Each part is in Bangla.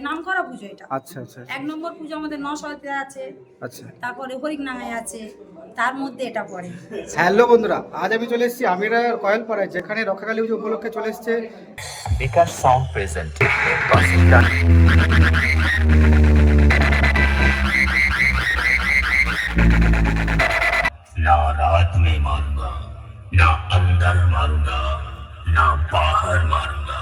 নাম করা পুজো এটা আচ্ছা আচ্ছা এক নম্বর পুজো আমাদের নশতে আছে আচ্ছা তারপরে হরিকনাঙায় আছে তার মধ্যে এটা পড়ে হ্যালো বন্ধুরা আজ আমি চলে এসেছি আমিরা কয়েলপাড়ায় যেখানে রক্ষাকালী পুজো উপলক্ষে চলে এসেছে Because sound present. Washington. ना रात में मारूंगा ना अंदर मारूंगा ना बाहर मारूंगा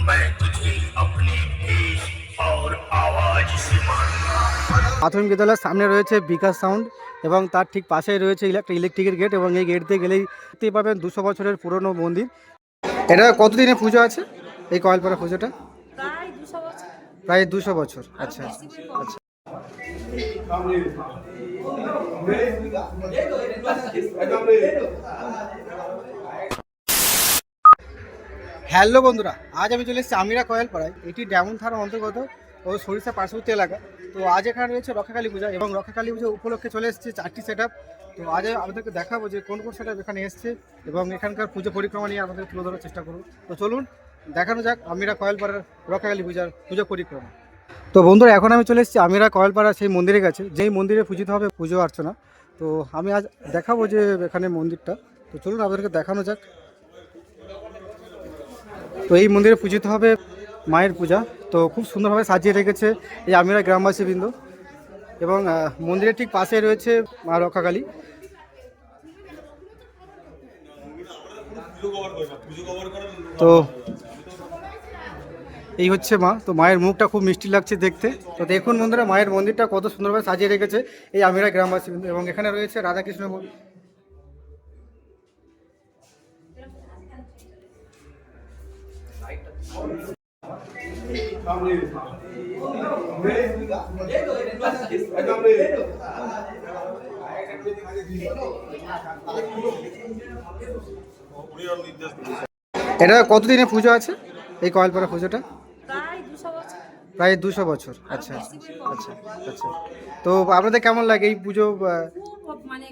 मैं तुझे अपने भेष প্রাথমিক বিদ্যালয়ের সামনে রয়েছে বিকাশ সাউন্ড এবং তার ঠিক পাশেই রয়েছে একটা ইলেকট্রিকের গেট এবং এই গেট দিয়ে গেলেই দেখতে পাবেন দুশো বছরের পুরনো মন্দির। এটা কতদিনের পুজো আছে এই কয়েলপাড়া পুজোটা? প্রায় দুশো বছর। আচ্ছা আচ্ছা। হ্যালো বন্ধুরা, আজ আমি চলে এসেছি আমিরা কয়েলপাড়ায় এটি ডেমন থানার অন্তর্গত ও সরিষা পার্শ্ববর্তী এলাকা। তো আজ এখানে রয়েছে রক্ষাকালী পূজা এবং রক্ষাকালী পূজা উপলক্ষে চলে এসেছে চারটি সেট তো আজ আমাদেরকে দেখাবো যে কোন কোন সেট এখানে এসছে এবং এখানকার পুজো পরিক্রমা নিয়ে আমাদের তুলে ধরার চেষ্টা করুন তো চলুন, দেখানো যাক আমিরা কয়েলপাড়ার রক্ষাকালী পূজার পুজো পরিক্রমা। তো বন্ধুরা, এখন আমি চলে এসেছি আমিরা কয়েলপাড়া সেই মন্দিরের কাছে। যেই মন্দিরে পূজিত হবে পুজো অর্চনা। তো আমি আজ দেখাবো যে এখানে মন্দিরটা। তো চলুন, আপনাদেরকে দেখানো যাক। তো এই মন্দিরে পূজিত হবে মায়ের পূজা। তো খুব সুন্দরভাবে সাজিয়ে রেখেছে এই আমিরা গ্রামবাসী বৃন্দ এবং মন্দিরের ঠিক পাশে রয়েছে মা রক্ষাকালী। তো এই হচ্ছে মা। তো মায়ের মুখটা খুব মিষ্টি লাগছে দেখতে। তো দেখুন বন্ধুরা, মায়ের মন্দিরটা কত সুন্দরভাবে সাজিয়ে রেখেছে এই আমিরা গ্রামবাসী এবং এখানে রয়েছে রাধাকৃষ্ণ এটা কতদিনের পুজো আছে? এই কয়েলপাড়া পুজোটা? প্রায় দুশো বছর। আচ্ছা। আচ্ছা আচ্ছা। তো আপনাদের কেমন লাগে এই পুজো মানে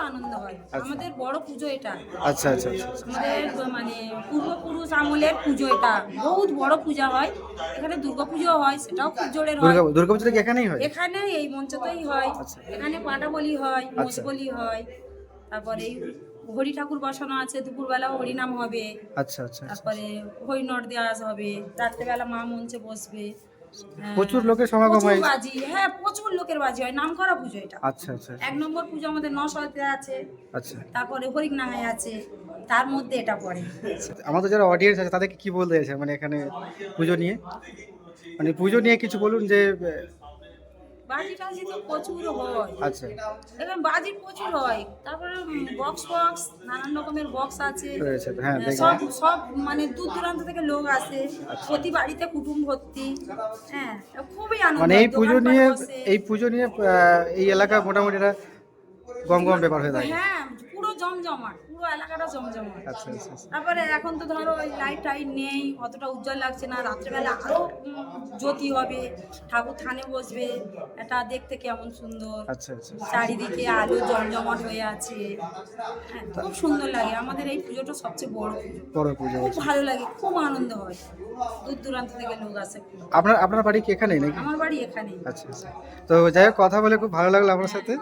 আনন্দ হয়। আচ্ছা। আমাদের বড় পুজো এটা। আচ্ছা আচ্ছা আচ্ছা আচ্ছা। আমাদের মানে পূর্বপুরুষ আমলের পুজো এটা। বহুত বড় পূজা হয়। এখানে দুর্গা পুজো হয় সেটাও খুব জোরের হয়। দুর্গা দুর্গা কি এখানেই হয়? এখানে এই মঞ্চতেই হয়। এখানে পাটা বলি হয় মোষ। বলি হয়। তারপরে হরি ঠাকুর বসানো আছে দুপুরবেলা হরিনাম হবে। আচ্ছা আচ্ছা। তারপরে হরিনট দেওয়া হবে। রাত্রেবেলা মা মঞ্চে বসবে। প্রচুর লোকের সমাগম হয়। বাজি হ্যাঁ প্রচুর লোকের বাজি হয়। নাম করা পুজো এটা। আচ্ছা আচ্ছা। এক নম্বর পুজো আমাদের নশতে আছে। আচ্ছা। তারপরে হরিকনাহায় আছে। তার মধ্যে এটা পড়ে। আমাদের যারা অডিয়েন্স আছে তাদেরকে কি বলতে চাইছে মানে এখানে পুজো নিয়ে? মানে পুজো নিয়ে কিছু বলুন যে বাজি টাজি তো প্রচুর হয়। আচ্ছা। এবার বাজি প্রচুর হয়। তারপরে বক্স বক্স নানান রকমের বক্স আছে। হ্যাঁ সব সব মানে দূর দূরান্ত থেকে লোক আসে। প্রতি বাড়িতে কুটুম ভর্তি। হ্যাঁ খুবই আনন্দ। মানে এই পুজো নিয়ে এই পুজো নিয়ে এই এলাকা মোটামুটি গম গম ব্যাপার হয়ে থাকে। হ্যাঁ পুরো জমজমাট। এলাকাটা জমজমাট। আচ্ছা আচ্ছা আচ্ছা। তারপরে এখন তো ধরো ওই লাইট টাইট নেই অতটা উজ্জ্বল লাগছে না। রাত্রেবেলা আরও জ্যোতি হবে ঠাকুর থানে বসবে এটা দেখতে কেমন সুন্দর। আচ্ছা আচ্ছা চারিদিকে আলো জমজমাট হয়ে আছে। হ্যাঁ খুব সুন্দর লাগে। আমাদের এই পুজোটা সবচেয়ে বড় বড় পুজো খুব ভালো লাগে খুব আনন্দ হয়। দূর দূরান্ত থেকে লোক আসে। আপনার আপনার বাড়ি কি এখানেই নাকি? আমার বাড়ি এখানে আচ্ছা আচ্ছা। তো যাই হোক কথা বলে খুব ভালো লাগল আপনার সাথে।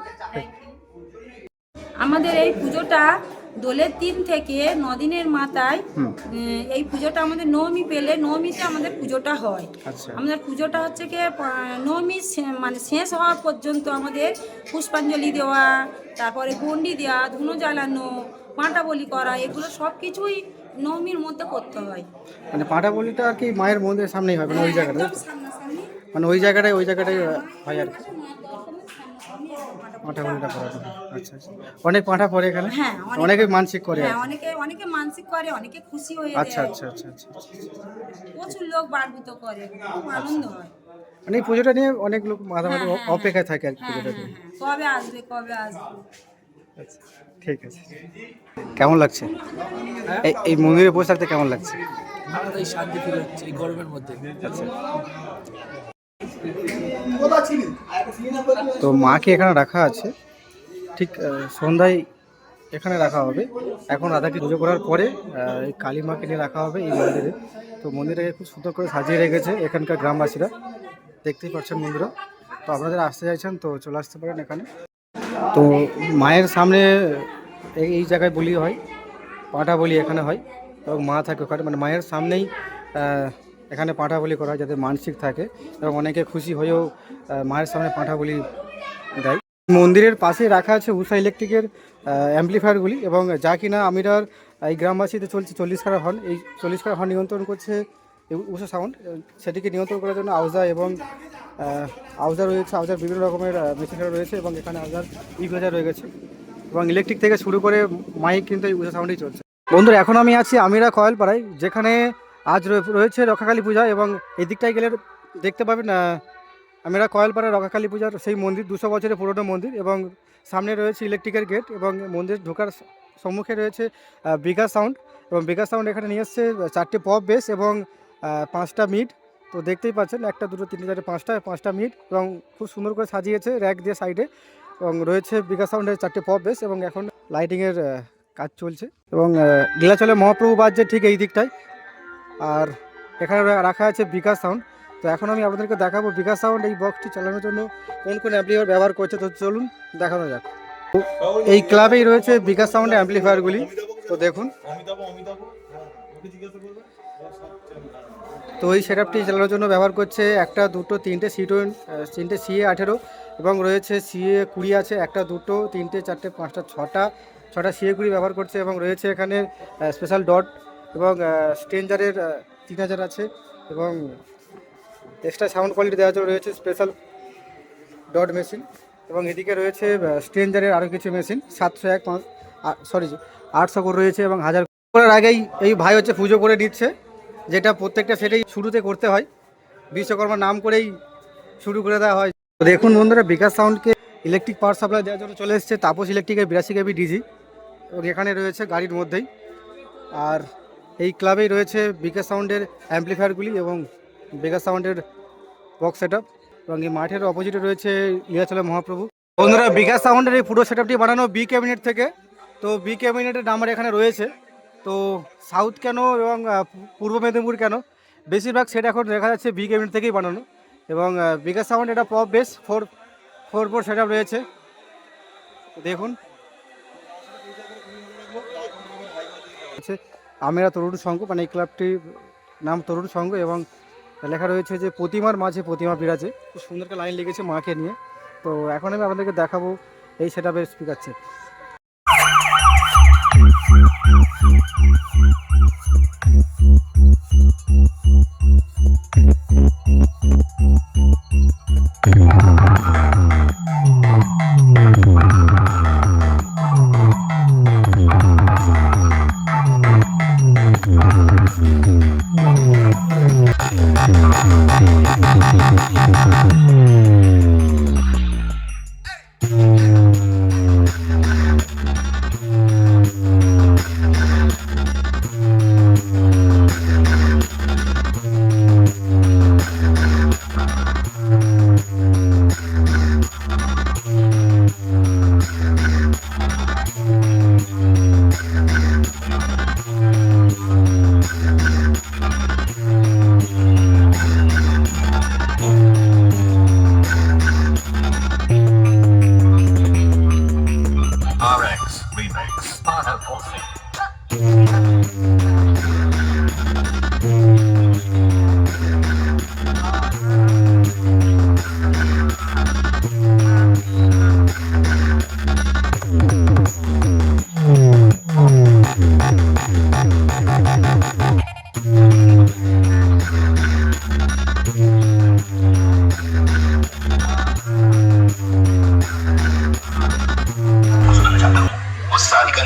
আমাদের এই পুজোটা দোলের দিন থেকে নদিনের মাথায় এই পুজোটা আমাদের নবমী পেলে নবমীতে আমাদের পুজোটা হয়। আচ্ছা। আমাদের পুজোটা হচ্ছে কি নবমী মানে শেষ হওয়া পর্যন্ত আমাদের পুষ্পাঞ্জলি দেওয়া তারপরে গন্ডি দেওয়া ধুনো জ্বালানো পাঁটা বলি করা এগুলো সব কিছুই নবমীর মধ্যে করতে হয়। মানে পাটা বলিটা আর কি মায়ের মন্দিরের সামনেই হয় মানে ওই জায়গাটা মানে ওই জায়গাটায় ওই জায়গাটায় হয় আর কি মায়ের দর্শনের সামনাসামনি একদম পাঁটা বলি পাঁঠা বলিটা করা হয়। আচ্ছা আচ্ছা। অনেক পাঁঠা পড়ে এখানে? হ্যাঁ, অনেক- অনেকে মানসিক করে হ্যাঁ অনেকে অনেকে মানসিক করে অনেকে খুশি হয়ে আচ্ছা আচ্ছা আচ্ছা আচ্ছা আচ্ছা। প্রচুর লোক করে খুব আনন্দ হয়। মানে এই পুজোটা নিয়ে অনেক লোক মাঝামাঝি হ্যাঁ, হ্যাঁ, অপেক্ষায় থাকে আর কি হ্যাঁ পুজোটা হ্যাঁ নিয়ে। হ্যাঁ। কবে আসবে কবে আসবে? আচ্ছা, ঠিক আছে। কেমন লাগছে? এই এই মন্দিরে বসে থাকতে কেমন লাগছে? শান্তি ফিল হচ্ছে এই গরমের মধ্যে। আচ্ছা। তো মাকে এখানে রাখা আছে। ঠিক সন্ধ্যায় এখানে রাখা হবে। এখন রাধাকে পুজো করার পরে এই কালী মাকে নিয়ে রাখা হবে এই মন্দিরে। তো মন্দিরটাকে খুব সুন্দর করে সাজিয়ে রেখেছে এখানকার গ্রামবাসীরা। দেখতেই পাচ্ছেন বন্ধুরা। তো আপনারা আসতে চাইছেন, তো চলে আসতে পারেন এখানে। তো মায়ের সামনে এই জায়গায় বলি হয় পাঁঠা বলি এখানে হয়। এবং মা থাকে ওখানে। মানে মায়ের সামনেই এখানে পাঁঠা বলি করা হয় যাদের মানসিক থাকে এবং অনেকে খুশি হয়েও মায়ের সামনে পাঁঠা বলি দেয়। মন্দিরের পাশেই রাখা আছে উষা ইলেকট্রিকের অ্যাম্পলিফায়ারগুলি এবং যা কিনা আমিরার এই গ্রামবাসীতে চলছে চল্লিশ খারা হর্ন এই চল্লিশ খারা হর্ন নিয়ন্ত্রণ করছে উষা সাউন্ড সেটিকে নিয়ন্ত্রণ করার জন্য আউজা এবং আউজা রয়েছে আউজার বিভিন্ন রকমের মেশিনারি রয়েছে এবং এখানে আউজার ইকুয়েজার রয়ে গেছে এবং ইলেকট্রিক থেকে শুরু করে মাইক কিন্তু এই উষা সাউন্ডেই চলছে। বন্ধুরা, এখন আমি আছি আমিরা কয়েলপাড়ায়, যেখানে আজ রয়ে- রয়েছে রক্ষাকালী পূজা এবং এই দিকটায় গেলে দেখতে পাবেন আমরা কয়েলপাড়া রক্ষাকালী পূজার সেই মন্দির দুশো বছরের পুরনো মন্দির এবং সামনে রয়েছে ইলেকট্রিকের গেট এবং মন্দির ঢোকার সম্মুখে রয়েছে বিঘা সাউন্ড এবং বিঘা সাউন্ড এখানে নিয়ে এসছে চারটে পপ বেস এবং পাঁচটা মিট। তো দেখতেই পাচ্ছেন একটা দুটো তিনটে চারটে পাঁচটা পাঁচটা মিট এবং খুব সুন্দর করে সাজিয়েছে র্যাক দিয়ে সাইডে এবং রয়েছে বিগা সাউন্ডের চারটে পপ বেস এবং এখন লাইটিংয়ের কাজ চলছে এবং আহ, লীলাচলে মহাপ্রভু বাজছে ঠিক এই দিকটায় আর এখানে রাখা আছে বিকাশ সাউন্ড তো এখন আমি আপনাদেরকে দেখাবো বিকাশ সাউন্ড এই বক্সটি চালানোর জন্য কোন কোন অ্যাম্পলিফায়ার ব্যবহার করছে। তো চলুন দেখানো যাক। এই ক্লাবেই রয়েছে বিকাশ সাউন্ড অ্যাম্পলিফায়ারগুলি তো দেখুন। তো এই সেটআপটি চালানোর জন্য ব্যবহার করছে একটা, দুটো, তিনটে সি তিনটে সিএ আঠেরো এবং রয়েছে সিএ কুড়ি আছে, একটা, দুটো, তিনটে, চারটে, পাঁচটা, ছটা ছটা সিএ কুড়ি ব্যবহার করছে এবং রয়েছে এখানে স্পেশাল ডট এবং স্ট্রেঞ্জারের তিন হাজার আছে এবং এক্সট্রা সাউন্ড কোয়ালিটি জন্য রয়েছে স্পেশাল ডট মেশিন এবং এদিকে রয়েছে স্ট্রেঞ্জারের আরও কিছু মেশিন সাতশো এক পাঁচ সরি আটশো করে রয়েছে এবং হাজার করার আগেই এই ভাই হচ্ছে পুজো করে নিচ্ছে যেটা প্রত্যেকটা সেটাই শুরুতে করতে হয়। বিশ্বকর্মার নাম করেই শুরু করে দেওয়া হয়। দেখুন বন্ধুরা, বিকাশ সাউন্ডকে ইলেকট্রিক পাওয়ার সাপ্লাই দেওয়ার জন্য চলে এসেছে, তাপস ইলেকট্রিকের বিরাশি কেবি ডিজি, এবং এখানে রয়েছে গাড়ির মধ্যেই। আর এই ক্লাবেই রয়েছে বিকাশ সাউন্ডের অ্যাম্পলিফায়ারগুলি এবং বিকাশ সাউন্ডের বক্স সেট এবং এই মাঠের অপোজিটে রয়েছে লীলাচলা মহাপ্রভু। বন্ধুরা, বিকাশ সাউন্ডের এই পুরো সেটআপটি বানানো বি ক্যাবিনেট থেকে। তো বি ক্যাবিনেটের নাম্বার এখানে রয়েছে। তো সাউথ কেন এবং পূর্ব মেদিনীপুর কেন? বেশিরভাগ সেট এখন দেখা যাচ্ছে বি ক্যাবিনেট থেকেই বানানো। এবং বিকাশ সাউন্ড এটা pop bass four four four set রয়েছে। দেখুন। আমেরা তরুণ সংঘ মানে এই ক্লাবটির নাম তরুণ সংঘ এবং লেখা রয়েছে যে প্রতিমার মাঝে প্রতিমা বিরাজে। খুব সুন্দর লাইন লেগেছে মাকে নিয়ে। তো এখন আমি আপনাদেরকে দেখাবো এই সেটা বেশ স্পিকার সেট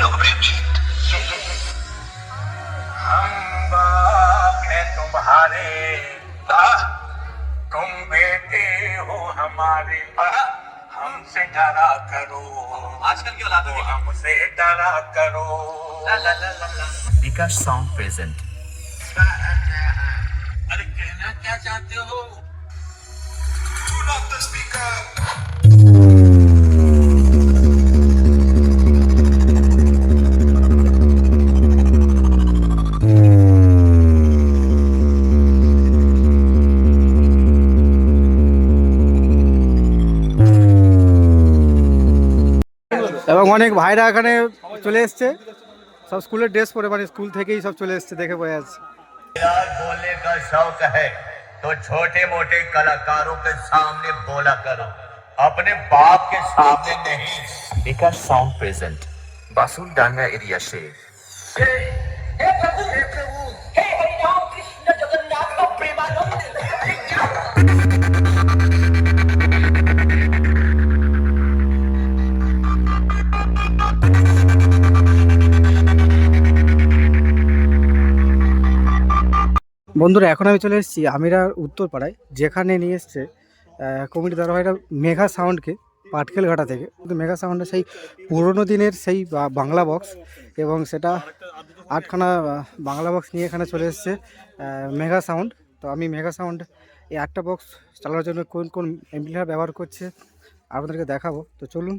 लोकप्रिय गीत हम बाप हैं तुम्हारे। तुम बेटे हो हमारे। हमसे डरा करो। आजकल की औलादों के हमसे डरा करो। ला ला ला ला ला। Vikas sound present. अरे कहना क्या चाहते हो? Turn off the speaker. এবং অনেক ভাইরা এখানে চলে এসছে সব স্কুলের ড্রেস পরে মানে স্কুল থেকেই সব চলে এসছে দেখে বোঝা যাচ্ছে यार बोलने का शौक है तो छोटे मोटे कलाकारों के सामने बोला करो अपने बाप के सामने नहीं Bikash sound present Basuldanga area Sheikh বন্ধুরা, এখন আমি চলে এসেছি আমিরার উত্তরপাড়ায়, যেখানে নিয়ে এসছে কমিটি ভাইরা মেঘা সাউন্ডকে পাটকেল ঘাটা থেকে। কিন্তু মেঘা সাউন্ডের সেই পুরোনো দিনের সেই বাংলা বক্স এবং সেটা আটখানা বাংলা বক্স নিয়ে এখানে চলে এসছে মেঘা সাউন্ড। তো আমি মেঘা সাউন্ড এই আটটা বক্স চালানোর জন্য কোন কোন এমপ্লিফায়ার ব্যবহার করছে, আপনাদেরকে দেখাবো। তো চলুন,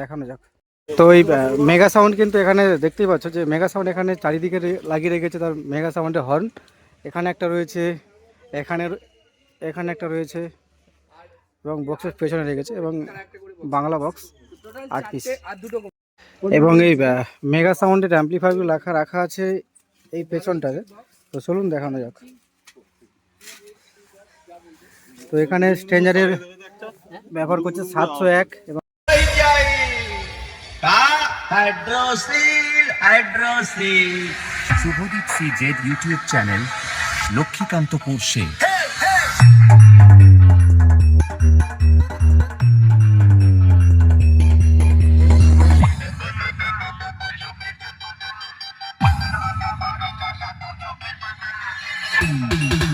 দেখানো যাক। তো এই মেগা সাউন্ড কিন্তু এখানে দেখতেই পাচ্ছ যে মেগা সাউন্ড এখানে চারিদিকে লাগিয়ে রেখেছে তার মেগা সাউন্ডের হর্ন। এখানে একটা রয়েছে এখানে এখানে একটা রয়েছে এবং বক্সের পেছনে রেখেছে এবং বাংলা বক্স আট পিস এবং এই মেগা সাউন্ডের অ্যাম্পলিফায়ারগুলো রাখা রাখা আছে এই পেছনটাতে। তো চলুন দেখানো যাক। তো এখানে স্ট্রেঞ্জারের ব্যবহার করছে সাতশো এক এবং hydrocele hydrocele Shubhadeep C Z YouTube channel Lakshmikantapur thank बेटा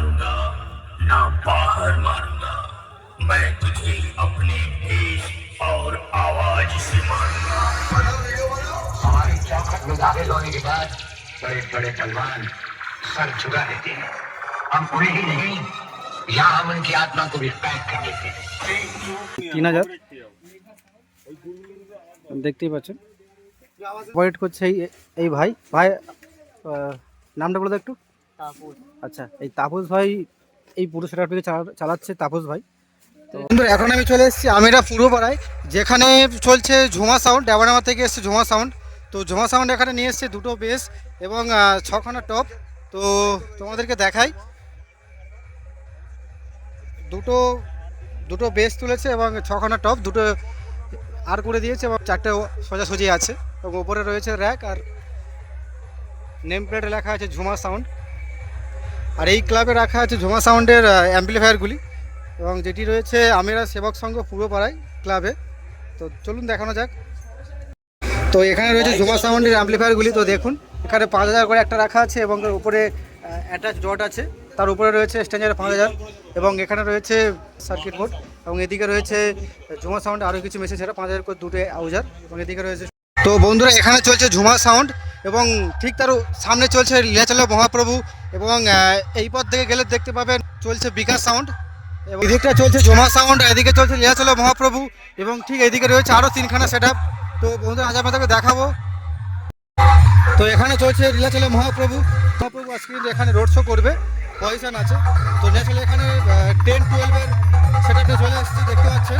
मारूंगा ना बाहर मारूंगा मैं तुझे अपने भेष और आवाज से मारूंगा हमारी चौखट में दाखिल होने के बाद बड़े बड़े पहलवान सर झुका देते हैं हम उन्हें ही नहीं यहाँ हम उनकी आत्मा को भी पैक कर देते हैं তিন হাজার দেখতেই পাচ্ছেন অপারেট করছে এই এই ভাই ভাই আহ, নামটা বলে দাও একটু আচ্ছা এই তাপস ভাই এই পুরো সেটআপটিকে চালাচ্ছে তাপস ভাই। তো বন্ধুরা এখন আমি চলে এসেছি আমিরা পূর্বপাড়ায় যেখানে চলছে ঝুমা সাউন্ড ডাবানামা থেকে এসছে ঝুমা সাউন্ড তো ঝুমা সাউন্ড এখানে নিয়ে এসছে দুটো বেস এবং ছখানা টপ তো তোমাদেরকে দেখাই। দুটো দুটো বেস তুলেছে এবং ছখানা টপ দুটো আর করে দিয়েছে এবং চারটে সোজাসুজি আছে। এবং ওপরে রয়েছে র্যাক আর নেম প্লেটে লেখা আছে ঝুমা সাউন্ড আর এই ক্লাবে রাখা আছে ঝুমা সাউন্ডের অ্যাম্পলিফায়ারগুলি এবং যেটি রয়েছে আমিরা সেবক সংঘ পূর্বপাড়ায় ক্লাবে। তো চলুন দেখানো যাক। তো এখানে রয়েছে ঝুমা সাউন্ডের অ্যাম্পলিফায়ারগুলি তো দেখুন, এখানে পাঁচ হাজার করে একটা রাখা আছে এবং উপরে অ্যাটাচ ডট আছে। তার উপরে রয়েছে স্ট্যান্ডার্ড পাঁচ হাজার। এবং এখানে রয়েছে সার্কিট বোর্ড এবং এদিকে রয়েছে ঝুমা সাউন্ড। আরও কিছু মেশিন সেটা পাঁচ হাজার করে দুটো আউজার এবং এদিকে রয়েছে তো বন্ধুরা, এখানে চলছে ঝুমা সাউন্ড। এবং ঠিক তার সামনে চলছে লীলাচল মহাপ্রভু এবং এই পথ থেকে গেলে দেখতে পাবেন চলছে বিকাশ সাউন্ড এবং এদিকটা চলছে ঝুমা সাউন্ড এদিকে চলছে লীলাচল মহাপ্রভু এবং ঠিক এদিকে রয়েছে আরও তিনখানা সেট আপ তো বন্ধুরা, আজ আপনাদেরকে দেখাবো। তো এখানে চলছে লীলাচলে মহাপ্রভু। মহাপ্রভু আজকে এখানে রোড শো করবে পয়সান আছে। তো নীলাচলে এখানে টেন টুয়েলভের সেটাতে চলে আসছে দেখতে পাচ্ছেন।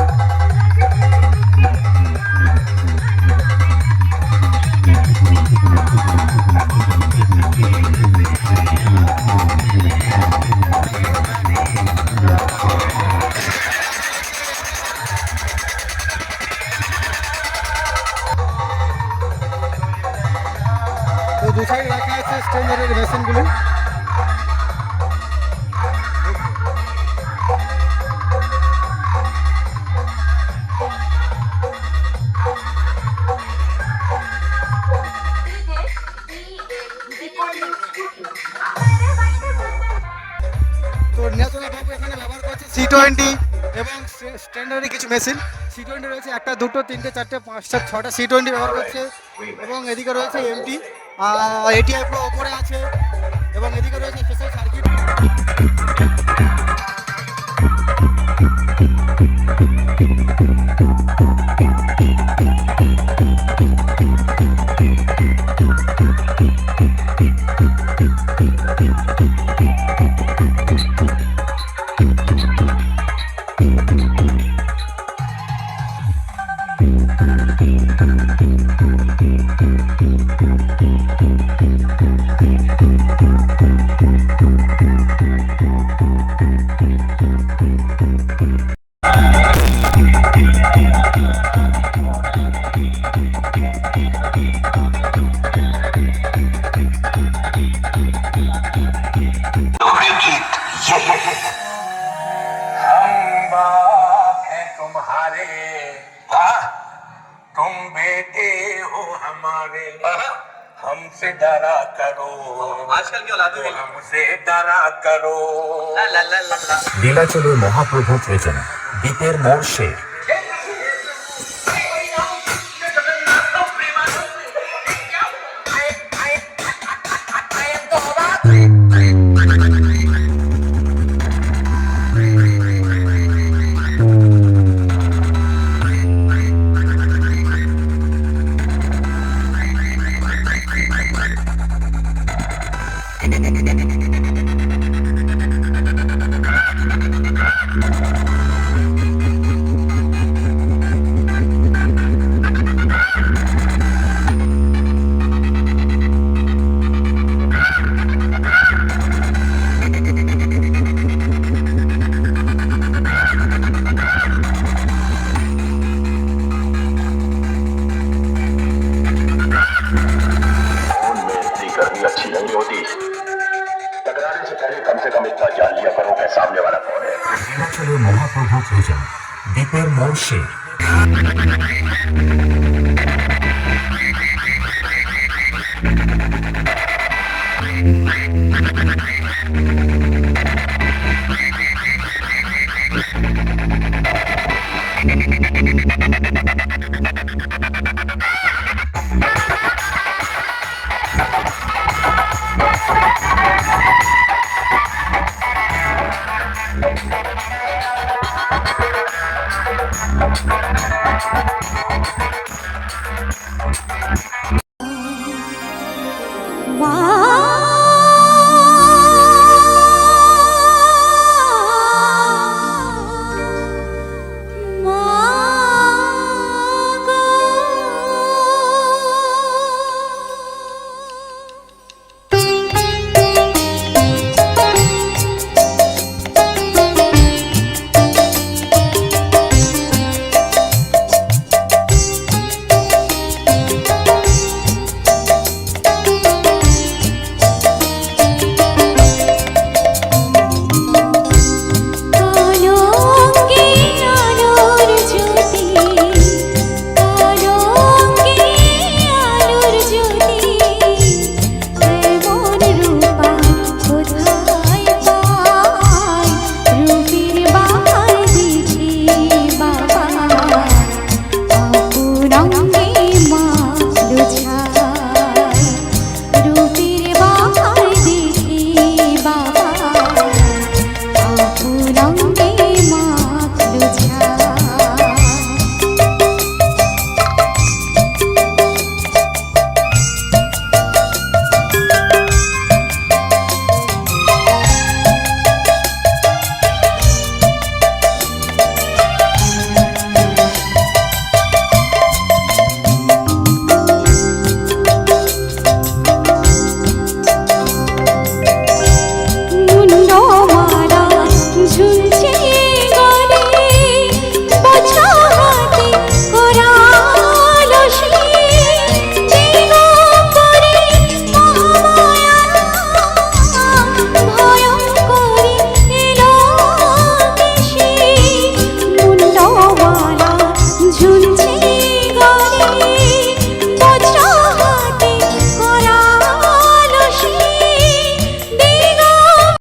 ন্যাশনাল বাবু এখানে ব্যবহার করছে। সি টোয়েন্টি এবং স্ট্যান্ডার্ডে কিছু মেশিন সি টোয়েন্টি রয়েছে একটা দুটো তিনটে চারটে পাঁচটা ছটা সি টোয়েন্টি ব্যবহার করছে। এবং এদিকে রয়েছে এমটি আর এটিআই প্রো ওপরে আছে। এবং এদিকে রয়েছে স্পেশাল সার্কিট तुम्हारे वाह तुम बेटे हो हमारे हमसे डरा करो आजकल की औलाद हमसे डरा करो লীলাচলের মহাপ্রভু যোজনা দ্বীপের মোড় শের